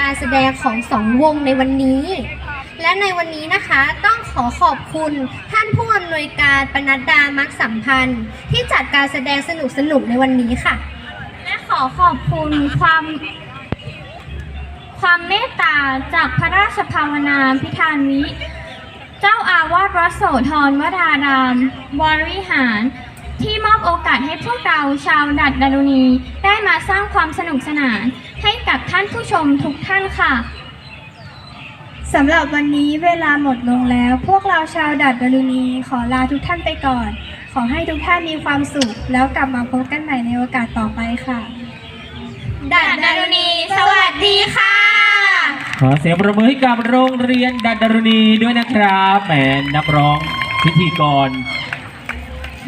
การแสดงของสองวงในวันนี้ และในวันนี้นะคะต้องขอขอบคุณท่านผู้อำนวยการปนัดดามักสัมพันธ์ ที่จัดการแสดงสนุกๆในวันนี้ค่ะ และขอขอบคุณความความเมตตาจากพระราชภาวนาพิธานวิเจ้าอาวาสวัดโสธรวดารามวรวิหาร ที่มอบโอกาสให้พวกเราชาวดัดดารุณีได้มาสร้างความสนุกสนาน ให้กับท่านผู้ชมทุกท่านค่ะสำหรับวันนี้เวลาหมดลงแล้ว พวกเราชาวดัดดารุณีขอลาทุกท่านไปก่อน ขอให้ทุกท่านมีความสุข แล้วกลับมาพบกันใหม่ในโอกาสต่อไปค่ะ ดัดดารุณี สวัสดีค่ะ ขอเสียงประมือให้กับโรงเรียนดัดดารุณีด้วยนะครับแหมนักร้องพิธีกร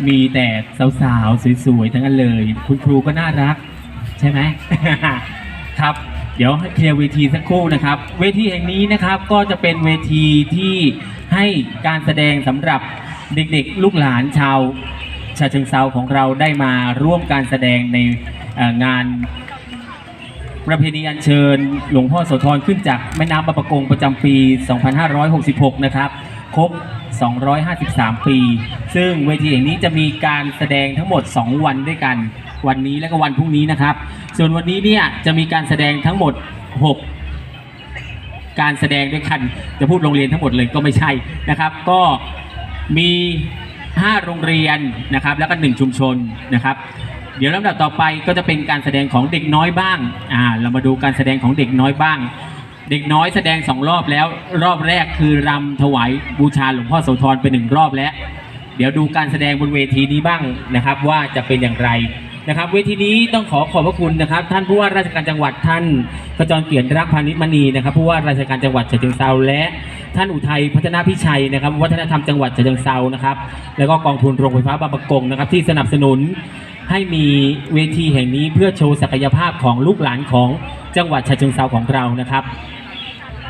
มีแต่สาวๆสวยๆทั้งนั้นเลย คุณครูก็น่ารัก ใช่ไหม ครับ เดี๋ยวให้เคลียร์เวทีสักครู่นะครับ เวทีแห่งนี้นะครับก็จะเป็นเวทีที่ให้การแสดงสำหรับเด็กๆ ลูกหลานชาวชาเชิงเซาของเราได้มาร่วมการแสดงในงานประเพณีอัญเชิญ หลวงพ่อโสธรขึ้นจากแม่น้ำบางประกงประจำปี 2566 นะครับ ครบ 253 ปี ซึ่งเวทีแห่งนี้จะมีการแสดงทั้งหมด 2 วันด้วยกัน วันนี้และก็วันพรุ่งนี้นะครับ ส่วนวันนี้เนี่ยจะมีการแสดงทั้งหมด 6 การแสดงด้วยกันจะพูดโรงเรียนทั้งหมดเลยก็ไม่ใช่นะครับ ก็มี 5 โรงเรียนนะครับแล้วก็ 1 ชุมชนนะครับเดี๋ยวลำดับต่อไปก็จะเป็นการแสดงของเด็กน้อยบ้างอ่าเรามาดูการแสดงของเด็กน้อยบ้าง เด็กน้อยแสดงสองรอบแล้ว รอบแรกคือรำถวายบูชาหลวงพ่อโสธรไปหนึ่งรอบแล้ว เดี๋ยวดูการแสดงบนเวทีนี้บ้างนะครับ ว่าจะเป็นอย่างไร นะครับเวทีนี้ต้องขอขอบพระคุณนะครับ ท่านผู้ว่าราชการจังหวัดท่านขจรเกียรติรักพานิชมณีนะครับผู้ว่าราชการจังหวัดฉะเชิงเทราและท่านอุทัยพัฒนาพิชัยนะครับ วัฒนธรรมจังหวัดฉะเชิงเทรานะครับแล้วก็กองทุนโรงไฟฟ้าบางประกงนะครับ ที่สนับสนุนให้มีเวทีแห่งนี้เพื่อโชว์ศักยภาพของลูกหลานของจังหวัดฉะเชิงเทราของเรานะครับ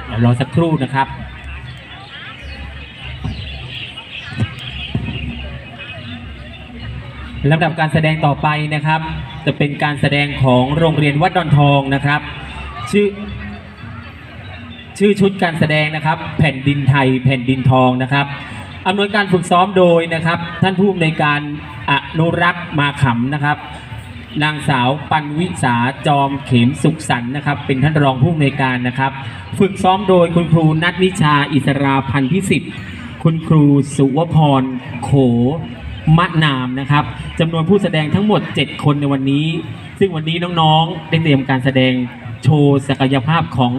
เดี๋ยวรอสักครู่นะครับ ลำดับการแสดงต่อไปนะครับ จะเป็นการแสดงของโรงเรียนวัดดอนทองนะครับ ชื่อชื่อชุดการแสดงนะครับ แผ่นดินไทยแผ่นดินทองนะครับอำนวยการฝึกซ้อมโดยนะครับ ท่านผู้อำนวยการอนุรักษ์มาขำนะครับนางสาวปันวิสาจอมเข็มสุขสันนะครับ เป็นท่านรองผู้อำนวยการนะครับ ฝึกซ้อมโดยคุณครูนัทนิชาอิสราพันธ์พิสิทธิ์คุณครูสุวพรโข มะนามนะครับจำนวนผู้แสดงทั้งหมด 7 คนในวันนี้ ซึ่งวันนี้น้องๆ ได้เตรียมการแสดงโชว์ศักยภาพของ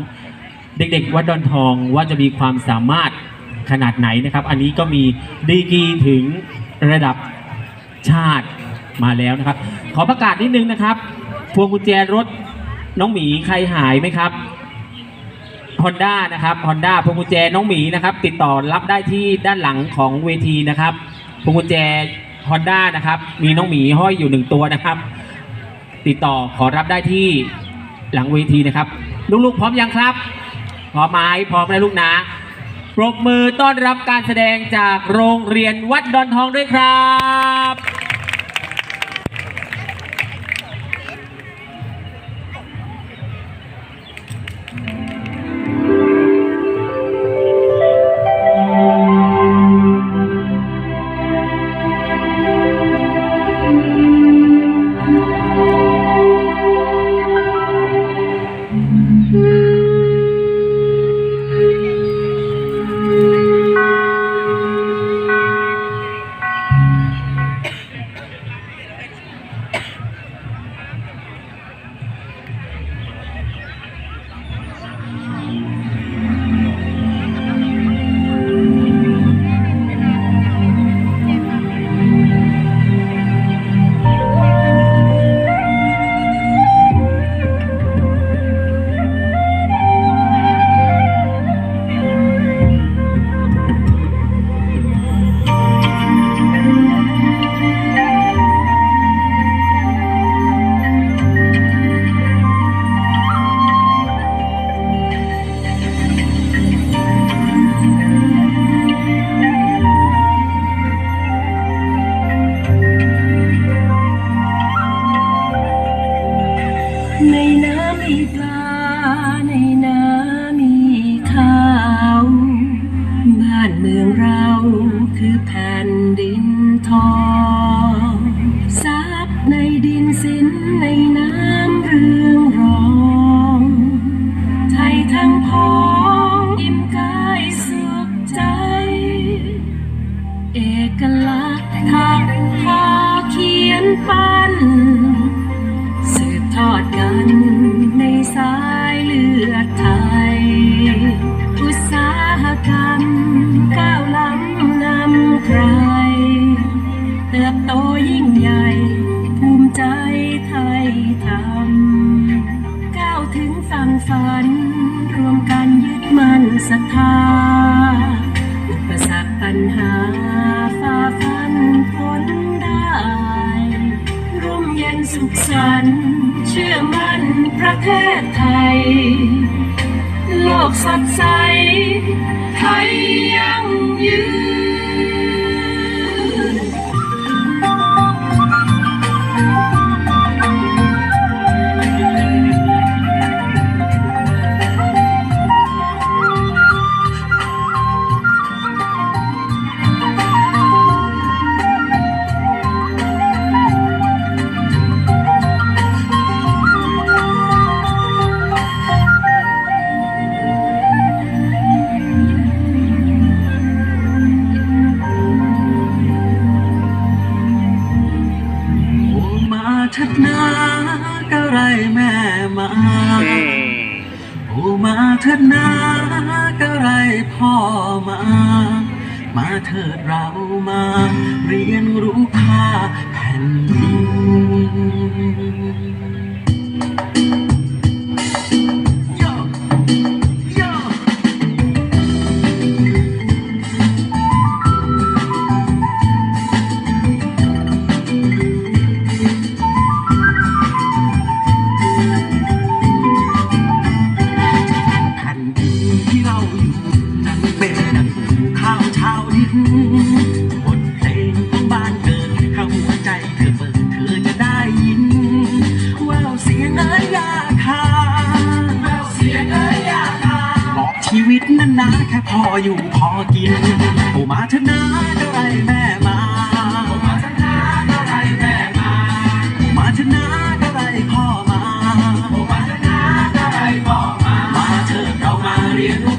เด็กๆ วัดดอนทองว่าจะมีความสามารถขนาดไหนนะครับ อันนี้ก็มีดีกีถึงระดับชาติมาแล้วนะครับ ขอประกาศนิดนึงนะครับ พวงกุญแจรถน้องหมีใครหายไหมครับ Honda นะครับ Honda พวงกุญแจน้องหมีนะครับ ติดต่อรับได้ที่ด้านหลังของเวทีนะครับ พวงกุญแจฮอนด้านะครับ มีน้องหมีห้อยอยู่หนึ่งตัวนะครับ ติดต่อขอรับได้ที่หลังเวทีนะครับ ลูกๆ พร้อมยังครับ พร้อมไหมพร้อมแล้วลูกนะปรบมือต้อนรับการแสดงจากโรงเรียนวัดดอนทองด้วยครับ ญหาฝ่าฟันพ้นได้ ร่มเย็นสุขสันต์เชื่อมั่นประเทศไทย โลกสดใสไทยยั่งยืน ดนากะไรพ่อมา มาเถิดเรามา เรียนรู้ค่าแผ่นดิน พออยู่พอกินโอมาเถอะนะก็ไรแม่มาโอมาเถอะนะก็ไรแม่มาโอมาเถอะนะก็ไรพ่อมาโอมาเถอะนะก็ไรพ่อมา มาเถิดเรามาเรียนรู้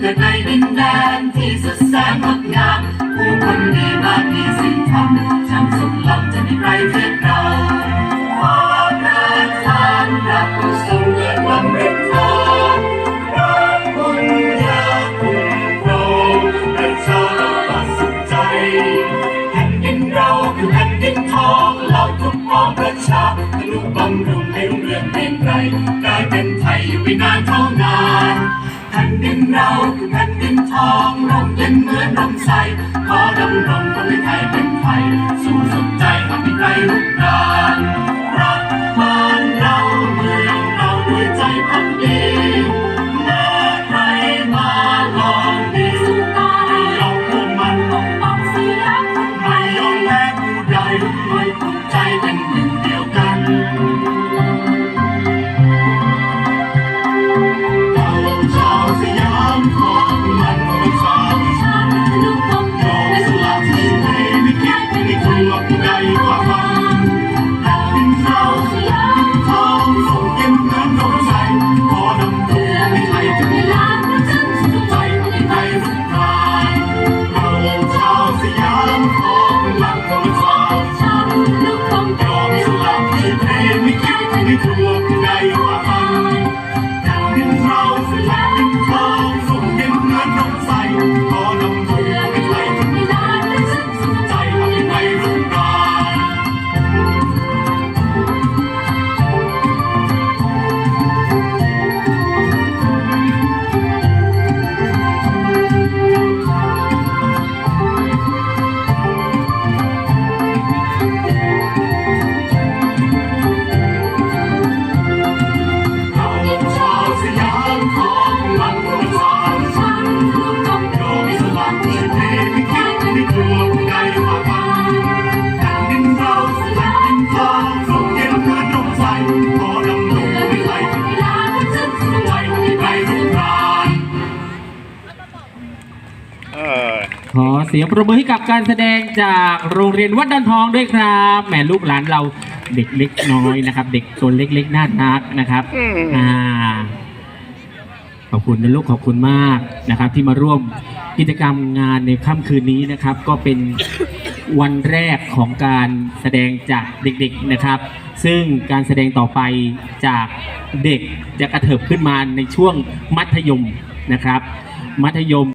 เกิดในดินแดนที่สุดแสนงดงามผู้คนดีมากมีสิ่งทำช่างสุดล้ำจะมีใครเทียบเราขอประทานรักผู้ทรงเลือดลำริบทองรักบุญญาคุณครองประชาตัสุขใจแผ่นดินเราคือแผ่นดินทองเราทุกพ้องประชาทะลุบำรุงให้รุ่งเรืองเพียงไกลกลายเป็นไทยอยู่ไม่นานเท่านาน ผ่นดินเราคือแผ่นดินทองร่มเย็นเหมือนร่มใสขอดำรงคนไทยเป็นไทยสู้สุดใจหากมีใครรุกรานรักบ้านเราเมืองเราด้วยใจพักดี คิดไม่ก เสียงปรบมือให้กับการแสดงจากโรงเรียนวัดดอนทองด้วยครับแหมลูกหลานเราเด็กเล็กน้อยนะครับ เด็กตัวเล็กๆน่ารักนะครับอ่าขอบคุณนะลูกขอบคุณมากนะครับ ที่มาร่วมกิจกรรมงานในค่ำคืนนี้นะครับ ก็เป็นวันแรกของการแสดงจากเด็กๆนะครับ ซึ่งการแสดงต่อไปจากเด็กจะกระเถิบขึ้นมาในช่วงมัธยมนะครับ มัธยม